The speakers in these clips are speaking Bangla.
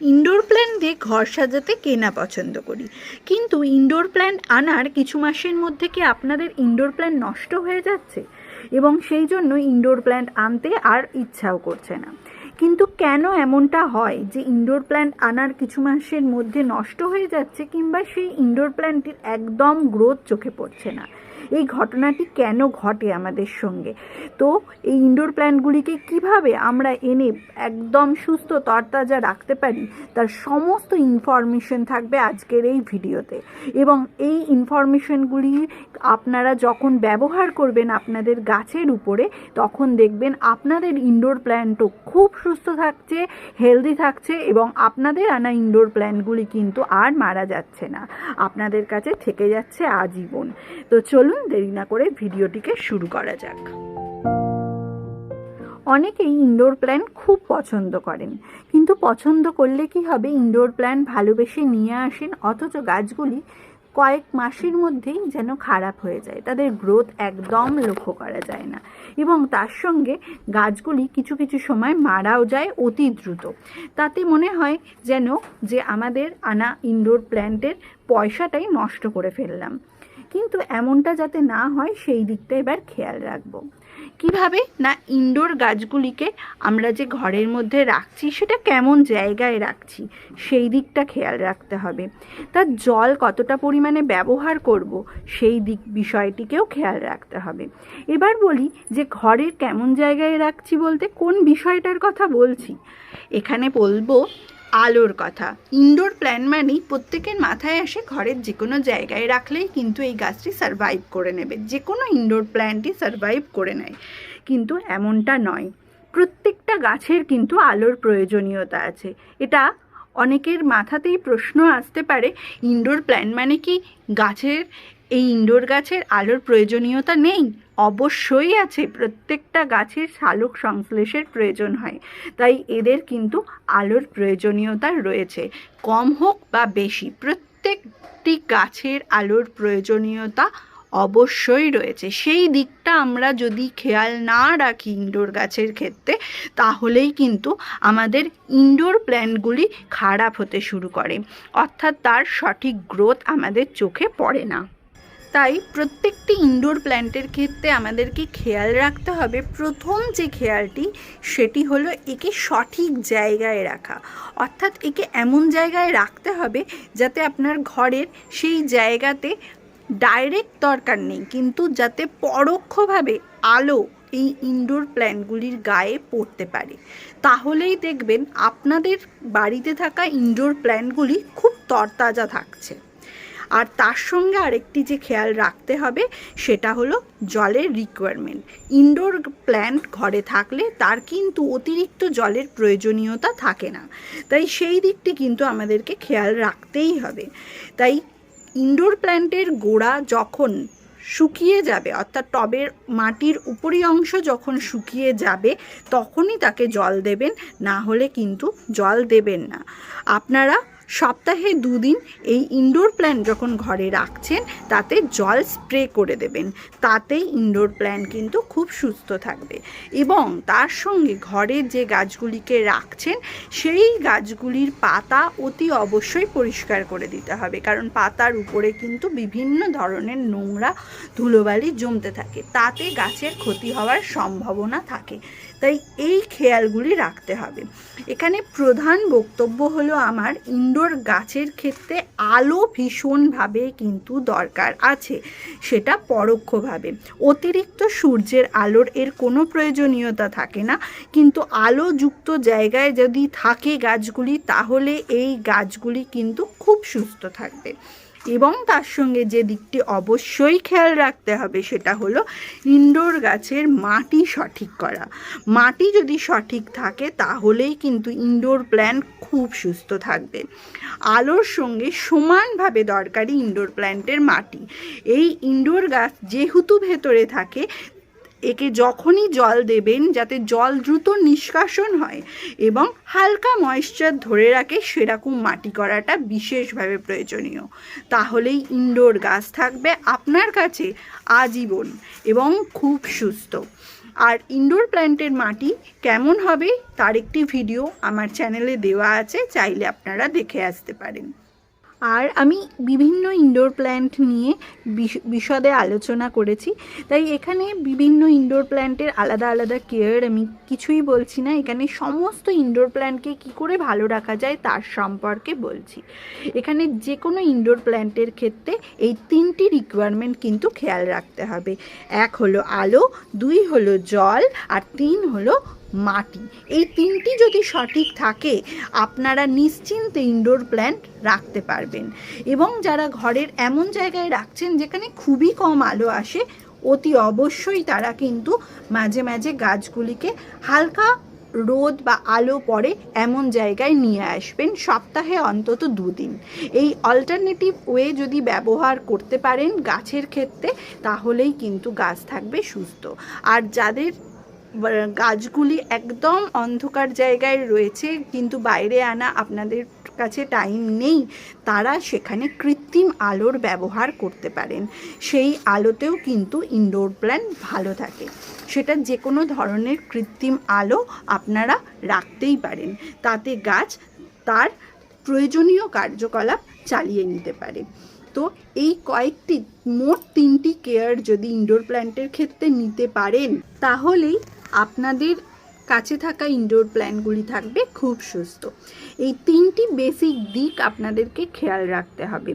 ইনডোর প্ল্যান্ট দিয়ে ঘর সাজাতে কেনা পছন্দ করি। কিন্তু ইনডোর প্ল্যান্ট আনার কিছু মাসের মধ্যে কি আপনাদের ইনডোর প্ল্যান্ট নষ্ট হয়ে যাচ্ছে? এবং সেই জন্য ইনডোর প্ল্যান্ট আনতে আর ইচ্ছাও করছে না। কিন্তু কেন এমনটা হয় যে ইনডোর প্ল্যান্ট আনার কিছু মাসের মধ্যে নষ্ট হয়ে যাচ্ছে কিংবা সেই ইনডোর প্ল্যান্টটির একদম গ্রোথ চোখে পড়ছে না? এই ঘটনাটি কেন ঘটে আমাদের সঙ্গে? তো এই ইনডোর প্ল্যান্টগুলিকে কীভাবে আমরা এনে একদম সুস্থ তরতাজা রাখতে পারি, তার সমস্ত ইনফরমেশন থাকবে আজকের এই ভিডিওতে। এবং এই ইনফরমেশনগুলি আপনারা যখন ব্যবহার করবেন আপনাদের গাছের উপরে, তখন দেখবেন আপনাদের ইনডোর প্ল্যান্টও খুব সুস্থ থাকছে হেলদি থাকছে এবং আপনাদের আনা ইনডোর প্ল্যান্টগুলি কিন্তু আর মারা যাচ্ছে না। আপনাদের কাছে থেকে যাচ্ছে আজীবন। তো চলুন দেরি না করে ভিডিওটিকে শুরু করা যাক। অনেকেই ইনডোর প্ল্যান্ট খুব পছন্দ করেন, কিন্তু পছন্দ করলে কি হবে? ইনডোর প্ল্যান্ট ভালোবেসে নিয়ে আসেন, অথচ গাছগুলি কয়েক মাসের মধ্যেই যেন খারাপ হয়ে যায়, তাদের গ্রোথ একদম লক্ষ্য করা যায় না। এবং তার সঙ্গে গাছগুলি কিছু কিছু সময় মারাও যায় অতি দ্রুত। তাতে মনে হয় যেন যে আমাদের আনা ইনডোর প্ল্যান্টের পয়সাটাই নষ্ট করে ফেললাম। কিন্তু এমনটা যাতে না হয়, সেই দিকটা এবার খেয়াল রাখব। কীভাবে? না ইনডোর গাছগুলিকে আমরা যে ঘরের মধ্যে রাখছি, সেটা কেমন জায়গায় রাখছি, সেই দিকটা খেয়াল রাখতে হবে। তার জল কতটা পরিমাণে ব্যবহার করব, সেই দিক বিষয়টিকেও খেয়াল রাখতে হবে। এবার বলি যে ঘরের কেমন জায়গায় রাখছি বলতে কোন বিষয়টার কথা বলছি? এখানে বলব আলোর কথা। ইনডোর প্ল্যান মানেই প্রত্যেকের মাথায় আসে ঘরের যে কোনো জায়গায় রাখলেই কিন্তু এই গাছটি সারভাইভ করে নেবে। যে কোনো ইনডোর প্ল্যান্টই সারভাইভ করে নেয়। কিন্তু এমনটা নয়। প্রত্যেকটা গাছের কিন্তু আলোর প্রয়োজনীয়তা আছে। এটা অনেকের মাথাতেই প্রশ্ন আসতে পারে ইনডোর প্ল্যান্ট মানে কি? গাছের এই ইনডোর গাছের আলোর প্রয়োজনীয়তা নেই? অবশ্যই আছে। প্রত্যেকটা গাছের শালক সংশ্লেষের প্রয়োজন হয়। তাই এদের কিন্তু আলোর প্রয়োজনীয়তা রয়েছে। কম হোক বা বেশি, প্রত্যেকটি গাছের আলোর প্রয়োজনীয়তা অবশ্যই রয়েছে। সেই দিকটা আমরা যদি খেয়াল না রাখি ইনডোর গাছের ক্ষেত্রে, তাহলেই কিন্তু আমাদের ইনডোর প্ল্যান্টগুলি খারাপ হতে শুরু করে। অর্থাৎ তার সঠিক গ্রোথ আমাদের চোখে পড়ে না। তাই প্রত্যেকটি ইনডোর প্ল্যান্টের ক্ষেত্রে আমাদেরকে খেয়াল রাখতে হবে। প্রথম যে খেয়ালটি, সেটি হলো একে সঠিক জায়গায় রাখা। অর্থাৎ একে এমন জায়গায় রাখতে হবে যাতে আপনার ঘরের সেই জায়গাতে ডাইরেক্ট দরকার নেই, কিন্তু যাতে পরোক্ষভাবে আলো এই ইনডোর প্ল্যান্টগুলির গায়ে পড়তে পারে। তাহলেই দেখবেন আপনাদের বাড়িতে থাকা ইনডোর প্ল্যান্টগুলি খুব তরতাজা থাকছে। আর তার সঙ্গে আরেকটি যে খেয়াল রাখতে হবে, সেটা হলো জলের রিকোয়ারমেন্ট ইনডোর প্ল্যান্ট ঘরে থাকলে তার কিন্তু অতিরিক্ত জলের প্রয়োজনীয়তা থাকে না। তাই সেই দিকটি কিন্তু আমাদেরকে খেয়াল রাখতেই হবে। তাই ইনডোর প্ল্যান্টের গোড়া যখন শুকিয়ে যাবে, অর্থাৎ টবের মাটির উপরি অংশ যখন শুকিয়ে যাবে, তখনই তাকে জল দেবেন, না হলে কিন্তু জল দেবেন না। আপনারা সপ্তাহে দুদিন এই ইনডোর প্ল্যান্ট যখন ঘরে রাখছেন, তাতে জল স্প্রে করে দেবেন। তাতেই ইনডোর প্ল্যান্ট কিন্তু খুব সুস্থ থাকবে। এবং তার সঙ্গে ঘরে যে গাছগুলিকে রাখছেন, সেই গাছগুলির পাতা অতি অবশ্যই পরিষ্কার করে দিতে হবে। কারণ পাতার উপরে কিন্তু বিভিন্ন ধরনের নোংরা ধুলোবালি জমতে থাকে। তাতে গাছের ক্ষতি হওয়ার সম্ভাবনা থাকে। তাই এই খেয়ালগুলি রাখতে হবে। এখানে প্রধান বক্তব্য হলো আমার ইনডোর গাছের ক্ষেত্রে আলো ভীষণভাবে কিন্তু দরকার আছে, সেটা পরোক্ষভাবে। অতিরিক্ত সূর্যের আলোর এর কোনো প্রয়োজনীয়তা থাকে না, কিন্তু আলোযুক্ত জায়গায় যদি থাকে গাছগুলি, তাহলে এই গাছগুলি কিন্তু খুব সুস্থ থাকবে। এবং তার সঙ্গে যে দিকটি অবশ্যই খেয়াল রাখতে হবে সেটা হলো ইনডোর গাছের মাটি সঠিক করা। মাটি যদি সঠিক থাকে তাহলেই কিন্তু ইনডোর প্ল্যান্ট খুব সুস্থ থাকবে। আলোর সঙ্গে সমানভাবে দরকারি ইনডোর প্ল্যান্টের মাটি। এই ইনডোর গাছ যেহেতু ভেতরে থাকে একে যখনই জল দেবেন যাতে জল দ্রুত নিষ্কাশন হয় এবং হালকা ময়েশ্চার ধরে রাখে সেরকম মাটি করাটা বিশেষভাবে প্রয়োজনীয়। তাহলেই ইনডোর গাছ থাকবে আপনার কাছে আজীবন এবং খুব সুস্থ। আর ইনডোর প্ল্যান্টের মাটি কেমন হবে তার একটি ভিডিও আমার চ্যানেলে দেওয়া আছে, চাইলে আপনারা দেখে আসতে পারেন। আর আমি বিভিন্ন ইনডোর প্ল্যান্ট নিয়ে বিশ- বিশদে আলোচনা করেছি। তাই এখানে বিভিন্ন ইনডোর প্ল্যান্টের আলাদা আলাদা কেয়ার আমি কিছুই বলছি না। এখানে সমস্ত ইনডোর প্ল্যান্টকে কি করে ভালো রাখা যায় তার সম্পর্কে বলছি। এখানে যে কোনো ইনডোর প্ল্যান্টের ক্ষেত্রে এই তিনটি রিকোয়ারমেন্ট কিন্তু খেয়াল রাখতে হবে। এক হলো আলো, দুই হলো জল, আর তিন হলো মাটি। এই তিনটি যদি সঠিক থাকে, আপনারা নিশ্চিন্তে ইনডোর প্ল্যান্ট রাখতে পারবেন। এবং যারা ঘরের এমন জায়গায় রাখছেন, যেখানে খুবই কম আলো আসে, অতি অবশ্যই তারা কিন্তু মাঝে মাঝে গাছগুলিকে হালকা রোদ বা আলো পড়ে এমন জায়গায় নিয়ে আসবেন, সপ্তাহে অন্তত দুদিন। এই অল্টারনেটিভ ওয়ে যদি ব্যবহার করতে পারেন গাছের ক্ষেত্রে, তাহলেই কিন্তু গাছ থাকবে সুস্থ। আর যাদের গাছগুলি একদম অন্ধকার জায়গায় রয়েছে, কিন্তু বাইরে আনা আপনাদের কাছে টাইম নেই, তারা সেখানে কৃত্রিম আলোর ব্যবহার করতে পারেন। সেই আলোতেও কিন্তু ইনডোর প্ল্যান্ট ভালো থাকে। সেটা যে কোনো ধরনের কৃত্রিম আলো আপনারা রাখতেই পারেন। তাতে গাছ তার প্রয়োজনীয় কার্যকলাপ চালিয়ে নিতে পারে। তো এই কয়েকটি মোট তিনটি কেয়ার যদি ইনডোর প্ল্যান্টের ক্ষেত্রে নিতে পারেন, তাহলেই আপনাদের কাছে থাকা ইনডোর প্ল্যানগুলি থাকবে, খুব সুস্থ। এই তিনটি বেসিক দিক আপনাদেরকে খেয়াল রাখতে হবে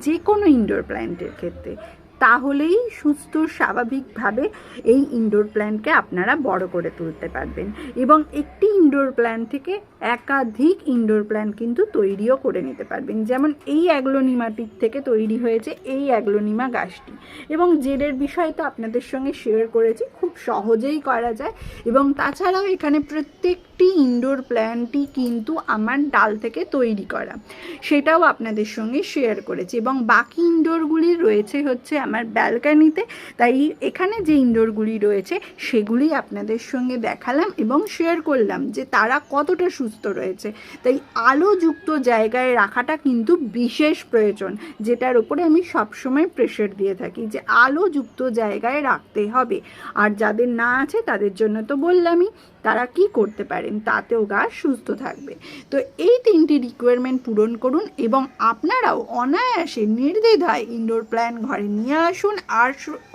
যে কোনো ইনডোর প্ল্যান্টের ক্ষেত্রে। তাহলেই সুস্থ, স্বাভাবিকভাবে এই ইনডোর প্ল্যান্টকে আপনারা বড় করে তুলতে পারবেন। এবং একটি ইনডোর প্ল্যান্ট থেকে একাধিক ইনডোর প্ল্যান্ট কিন্তু তৈরিও করে নিতে পারবেন। যেমন এই অ্যাগ্লোনিমাটির থেকে তৈরি হয়েছে এই অ্যাগ্লোনিমা গাছটি। এবং জেডের বিষয় তো আপনাদের সঙ্গে শেয়ার করেছি, খুব সহজেই করা যায়। এবং তাছাড়াও এখানে প্রত্যেকটি ইনডোর প্ল্যান্টই কিন্তু আমার ডাল থেকে তৈরি করা। সেটাও আপনাদের সঙ্গে শেয়ার করেছি। এবং বাকি ইনডোরগুলি রয়েছে হচ্ছে আমার ব্যালকানিতে তাই এখানে যে ইনডোরগুলি রয়েছে, সেগুলি আপনাদের সঙ্গে দেখালাম এবং শেয়ার করলাম যে তারা কতটা সুস্থ রয়েছে। তাই আলোযুক্ত জায়গায় রাখাটা কিন্তু বিশেষ প্রয়োজন, যেটার উপরে আমি সবসময় প্রেশার দিয়ে থাকি যে আলোযুক্ত জায়গায় রাখতে হবে। আর যাদের না আছে তাদের জন্য তো বললামই তারা কি করতে পারেন তাতেও গাছ সুস্থ থাকবে। তো এই তিনটি রিকোয়ারমেন্ট পূরণ করুন এবং আপনারাও অনায়াসে নির্দ্বিধায় ইনডোর প্ল্যান ঘরে নিয়ে আসুন আর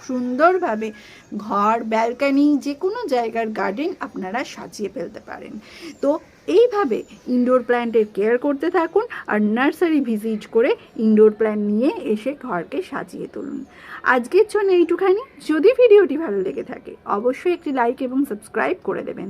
সুন্দরভাবে ঘর ব্যালকানি যে কোনো জায়গার গার্ডেন আপনারা সাজিয়ে ফেলতে পারেন। তো এইভাবে ইনডোর প্ল্যান্টের কেয়ার করতে থাকুন আর নার্সারি ভিজিট করে ইনডোর প্ল্যান্ট নিয়ে এসে ঘরকে সাজিয়ে তুলুন। আজকের জন্য এইটুখানি। যদি ভিডিওটি ভালো লেগে থাকে, অবশ্যই একটি লাইক এবং সাবস্ক্রাইব করে দেবেন।